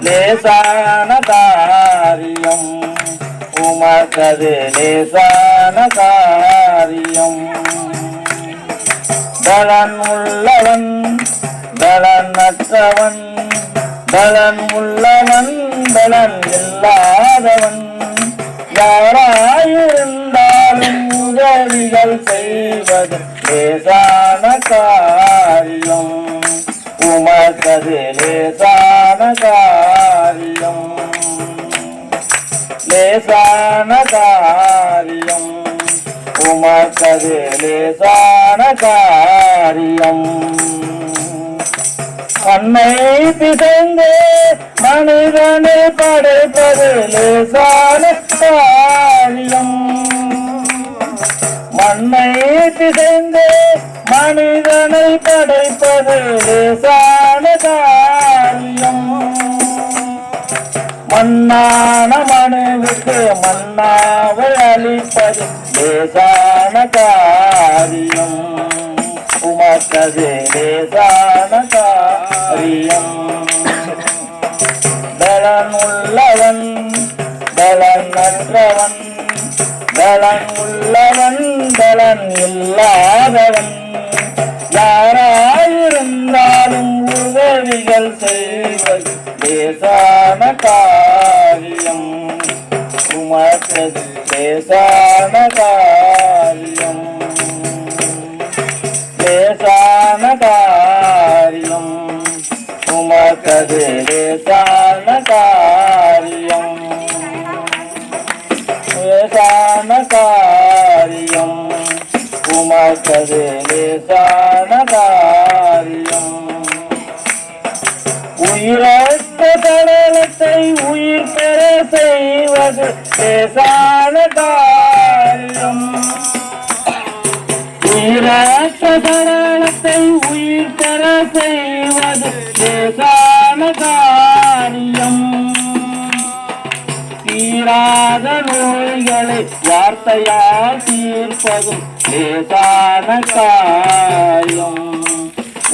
லேசான காரியம். உமக்கது லேசான காரியம். பலன் உள்ளவன் அற்றவன் பலன் உள்ளவன் பலன் இல்லாதவன். யாராயிருந்தாலும் உதவிகள் செய்வது லேசான காரியம். உமக்கது லேசான காரியம் லேசான காரியம். உமக்கது லேசான காரியம். அன்னை பிசைந்து மனிதனை படைப்பது லேசான காரியம். மண்ணை பிசைந்து மனிதனை படைப்பது லேசான காரியம் மன்னான மனுவுக்கு மன்னாவை அளிப்பது லேசான காரியம். உமக்கது லேசான காரியம். பலன் உள்ளவன் பலன் நன்றவன் பலன் உள்ளவன் பலன் இல்லாதவன். யாராயிருந்தாலும் உதவிகள் செய்வது லேசான காரியம் உமக்கது லேசான காரியம் லேசான காரியம் உமக்கது லேசான காரியம் லேசான காரியம் உமக்கது லேசான காரியம் உயிரற்ற கடலத்தை உயிர் செய்வது லேசான காரியம் உயிர் பெற செய்வது லேசான காரியம் தீராத நோய்களை வார்த்தையால் தீர்ப்பதும் லேசான காரியம்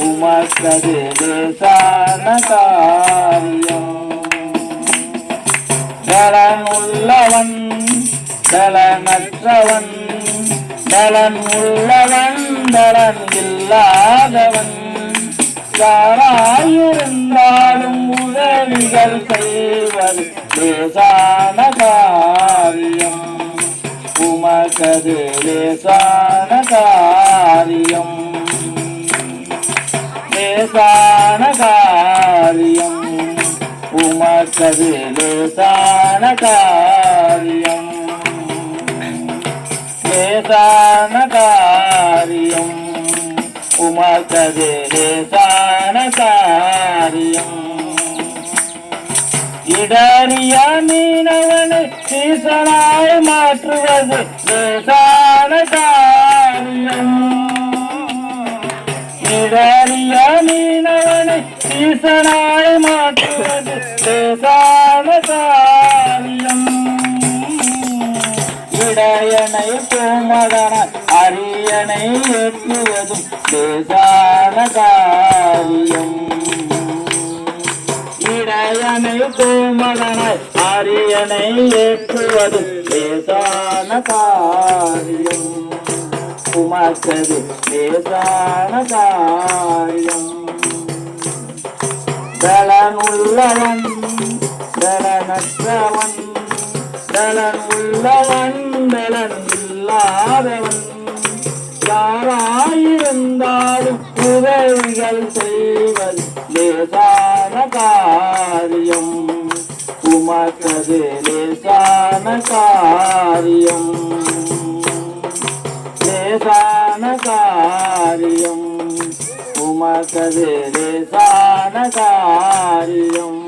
உமக்கது லேசான காரியம் பலன் உள்ளவன் பலனற்றவன் பலன் உள்ளவன் நலன் இல்லாதவன். யாராயிருந்தாலும் உதவிகள் செய்வது லேசான காரியம். உமக்கது லேசான காரியம். லேசான காரியம் உமக்கது லேசான காரியம். லேசான காரியம் உமக்கது லேசான காரியம். இடறிய மீனவனை சீசனாய் மாற்றுவது லேசான காரியம். மீனவனை சீசனாய் மாற்றுவது லேசான காரியம் இடையனை பூமதன அரியணை ஏற்றுவதும் லேசான காரியம் இடையனை பூமதன அரியணை ஏற்றுவதும் லேசான காரியம் உமக்கது லேசான காரியம். தலனுள்ளவன் தலனற்றவன் பலனற்றவன் பலன் உள்ளவன் பலன் இல்லாதவன் யாராயிருந்தாலும் உதவிகள் செய்வது லேசான காரியம். உமக்கது லேசான காரியம். லேசான காரியம். உமக்கது லேசான காரியம்